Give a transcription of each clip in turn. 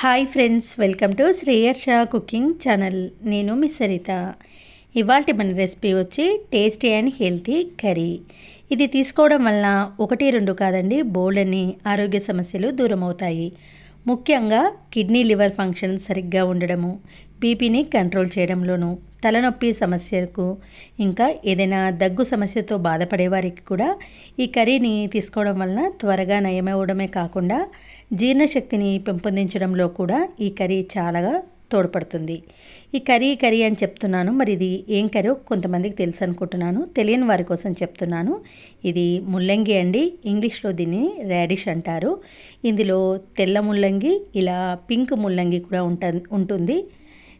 Hi friends welcome to Shreyarsha cooking channel నేను మీ సరిత. ఇవాళ మన రెసిపీ వచ్చి టేస్టీ అండ్ హెల్తీ కర్రీ. ఇది తీసుకోవడం వలన ఒకటి రెండు కాదండి బోల్డ్ అని ఆరోగ్య సమస్యలు దూరం అవుతాయి ముఖ్యంగా కిడ్నీ లివర్ ఫంక్షన్ సరిగ్గా ఉండడము బీపీని కంట్రోల్ చేయడంలోనూ తలనొప్పి సమస్యకు ఇంకా ఏదైనా దగ్గు సమస్యతో బాధపడే వారికి కూడా ఈ కర్రీని తీసుకోవడం వలన త్వరగా నయమవడమే కాకుండా జీర్ణశక్తిని పెంపొందించడంలో కూడా ఈ కర్రీ చాలా తోడ్పడుతుంది. ఈ కర్రీ కర్రీ అని చెప్తున్నాను. మరి ఇది ఏం కర్రీ? కొంతమందికి తెలుసు అనుకుంటున్నాను. తెలియని వారి కోసం చెప్తున్నాను. ఇది ముల్లంగి అండి. ఇంగ్లీష్లో దీన్ని రాడిష్ అంటారు. ఇందులో తెల్ల ముల్లంగి ఇలా పింక్ ముల్లంగి కూడా ఉంట ఉంటుంది.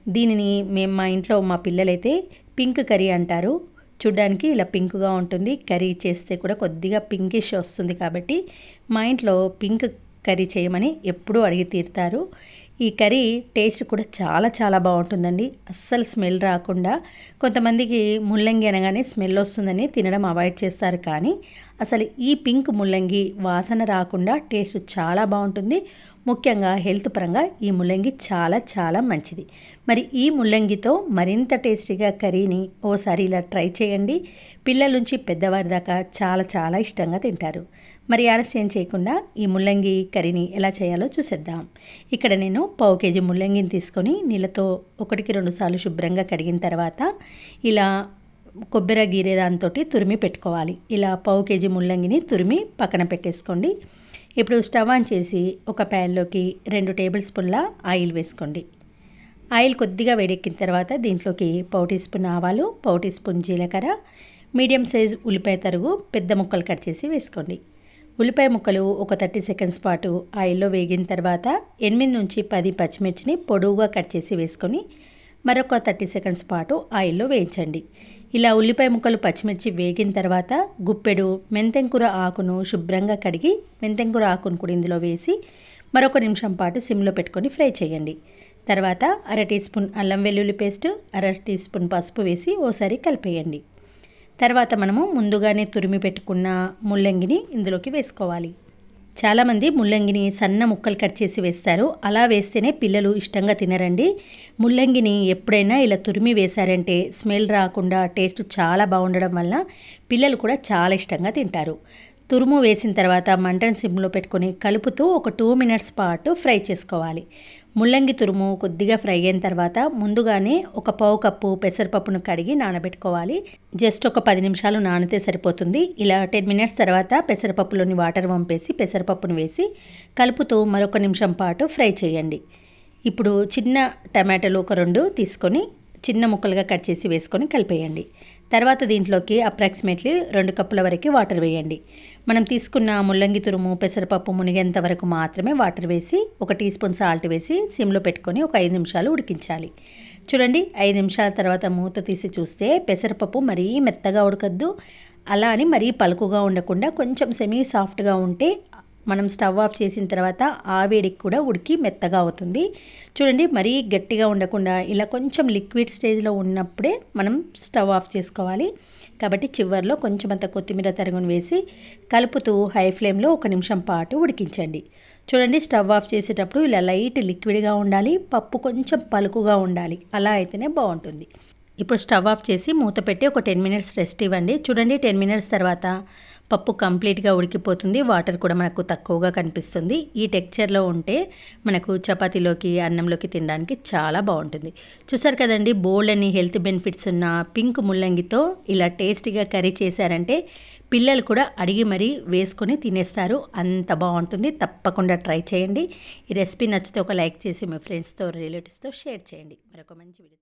దీనిని మేము మా ఇంట్లో మా పిల్లలైతే పింక్ కర్రీ అంటారు. చూడ్డానికి ఇలా పింక్గా ఉంటుంది. కర్రీ చేస్తే కూడా కొద్దిగా పింకిష్ వస్తుంది కాబట్టి మా ఇంట్లో పింక్ కర్రీ చేయమని ఎప్పుడూ అడిగి తీరుతారు. ఈ కర్రీ టేస్ట్ కూడా చాలా చాలా బాగుంటుందండి. అస్సలు స్మెల్ రాకుండా కొంతమందికి ముల్లంగి అనగానే స్మెల్ వస్తుందని తినడం అవాయిడ్ చేస్తారు కానీ అసలు ఈ పింక్ ముల్లంగి వాసన రాకుండా టేస్ట్ చాలా బాగుంటుంది. ముఖ్యంగా హెల్త్ పరంగా ఈ ముల్లంగి చాలా చాలా మంచిది. మరి ఈ ముల్లంగితో మరింత టేస్టీగా కర్రీని ఓసారి ఇలా ట్రై చేయండి. పిల్లల నుంచి పెద్దవారి దాకా చాలా చాలా ఇష్టంగా తింటారు. మరి ఆలస్యం చేయకుండా ఈ ముల్లంగి కర్రీని ఎలా చేయాలో చూసేద్దాం. ఇక్కడ నేను పావు కేజీ ముల్లంగిని తీసుకొని నీళ్ళతో ఒకటికి రెండు సార్లు శుభ్రంగా కడిగిన తర్వాత ఇలా కొబ్బరి గీరే దాంతో తురిమి పెట్టుకోవాలి. ఇలా పావు కేజీ ముల్లంగిని తురిమి పక్కన పెట్టేసుకోండి. ఇప్పుడు స్టవ్ ఆన్ చేసి ఒక ప్యాన్లోకి రెండు టేబుల్ స్పూన్ల ఆయిల్ వేసుకోండి. ఆయిల్ కొద్దిగా వేడెక్కిన తర్వాత దీంట్లోకి పావు టీ స్పూన్ ఆవాలు పావు టీ స్పూన్ జీలకర్ర మీడియం సైజ్ ఉల్లిపాయ తరుగు పెద్ద ముక్కలు కట్ చేసి వేసుకోండి. ఉల్లిపాయ ముక్కలు ఒక థర్టీ సెకండ్స్ పాటు ఆయిల్లో వేగిన తర్వాత ఎనిమిది నుంచి పది పచ్చిమిర్చిని పొడవుగా కట్ చేసి వేసుకొని మరొక థర్టీ సెకండ్స్ పాటు ఆయిల్లో వేయించండి. ఇలా ఉల్లిపాయ ముక్కలు పచ్చిమిర్చి వేగిన తర్వాత గుప్పెడు మెంతెంకూర ఆకును శుభ్రంగా కడిగి మెంతెంకూర ఆకును కూడా ఇందులో వేసి మరొక నిమిషం పాటు సిమ్లో పెట్టుకొని ఫ్రై చేయండి. తర్వాత అర టీ స్పూన్ అల్లం వెల్లుల్లి పేస్ట్ అర టీ స్పూన్ పసుపు వేసి ఓసారి కలిపేయండి. తర్వాత మనము ముందుగానే తురిమి పెట్టుకున్న ముల్లంగిని ఇందులోకి వేసుకోవాలి. చాలామంది ముల్లంగిని సన్న ముక్కలు కట్ చేసి వేస్తారు. అలా వేస్తేనే పిల్లలు ఇష్టంగా తినరండి. ముల్లంగిని ఎప్పుడైనా ఇలా తురిమి వేశారంటే స్మెల్ రాకుండా టేస్ట్ చాలా బాగుండడం వల్ల పిల్లలు కూడా చాలా ఇష్టంగా తింటారు. తురుము వేసిన తర్వాత మంటను సిమ్లో పెట్టుకొని కలుపుతూ ఒక టూ మినిట్స్ పాటు ఫ్రై చేసుకోవాలి. ముల్లంగి తురుము కొద్దిగా ఫ్రై అయిన తర్వాత ముందుగానే ఒక పావు కప్పు పెసరపప్పును కడిగి నానబెట్టుకోవాలి. జస్ట్ ఒక పది నిమిషాలు నానితే సరిపోతుంది. ఇలా టెన్ మినిట్స్ తర్వాత పెసరపప్పులోని వాటర్ వంపేసి పెసరపప్పును వేసి కలుపుతూ మరొక నిమిషం పాటు ఫ్రై చేయండి. ఇప్పుడు చిన్న టమాటాలు ఒక రెండు తీసుకొని చిన్న ముక్కలుగా కట్ చేసి వేసుకొని కలిపేయండి. తర్వాత దీంట్లోకి అప్రాక్సిమేట్లీ రెండు కప్పుల వరకు వాటర్ వేయండి. మనం తీసుకున్న ముల్లంగి తురుము పెసరపప్పు మునిగేంత వరకు మాత్రమే వాటర్ వేసి ఒక టీ స్పూన్ సాల్ట్ వేసి సిమ్లో పెట్టుకొని ఒక ఐదు నిమిషాలు ఉడికించాలి. చూడండి ఐదు నిమిషాల తర్వాత మూత తీసి చూస్తే పెసరపప్పు మరీ మెత్తగా ఉడకద్దు. అలా అని మరీ పలుకుగా ఉండకుండా కొంచెం సెమీ సాఫ్ట్గా ఉంటే మనం స్టవ్ ఆఫ్ చేసిన తర్వాత ఆవిడికి కూడా ఉడికి మెత్తగా అవుతుంది. చూడండి మరీ గట్టిగా ఉండకుండా ఇలా కొంచెం లిక్విడ్ స్టేజ్లో ఉన్నప్పుడే మనం స్టవ్ ఆఫ్ చేసుకోవాలి. కాబట్టి చివరిలో కొంచెం అంత కొత్తిమీర తరుగును వేసి కలుపుతూ హై ఫ్లేమ్లో ఒక నిమిషం పాటు ఉడికించండి. చూడండి స్టవ్ ఆఫ్ చేసేటప్పుడు ఇలా లైట్ లిక్విడ్గా ఉండాలి పప్పు కొంచెం పలుకుగా ఉండాలి. అలా అయితేనే బాగుంటుంది. ఇప్పుడు స్టవ్ ఆఫ్ చేసి మూత పెట్టి ఒక టెన్ మినిట్స్ రెస్ట్ ఇవ్వండి. చూడండి టెన్ మినిట్స్ తర్వాత పప్పు కంప్లీట్గా ఉడికిపోతుంది. వాటర్ కూడా మనకు తక్కువగా కనిపిస్తుంది. ఈ టెక్చర్లో ఉంటే మనకు చపాతీలోకి అన్నంలోకి తినడానికి చాలా బాగుంటుంది. చూసారు కదండి బోల్డ్ అని హెల్త్ బెనిఫిట్స్ ఉన్న పింక్ ముల్లంగితో ఇలా టేస్టీగా కర్రీ చేశారంటే పిల్లలు కూడా అడిగి మరీ వేసుకొని తినేస్తారు. అంత బాగుంటుంది. తప్పకుండా ట్రై చేయండి. ఈ రెసిపీ నచ్చితే ఒక లైక్ చేసి మీ ఫ్రెండ్స్తో రిలేటివ్స్తో షేర్ చేయండి. మరొక మంచి వీడియో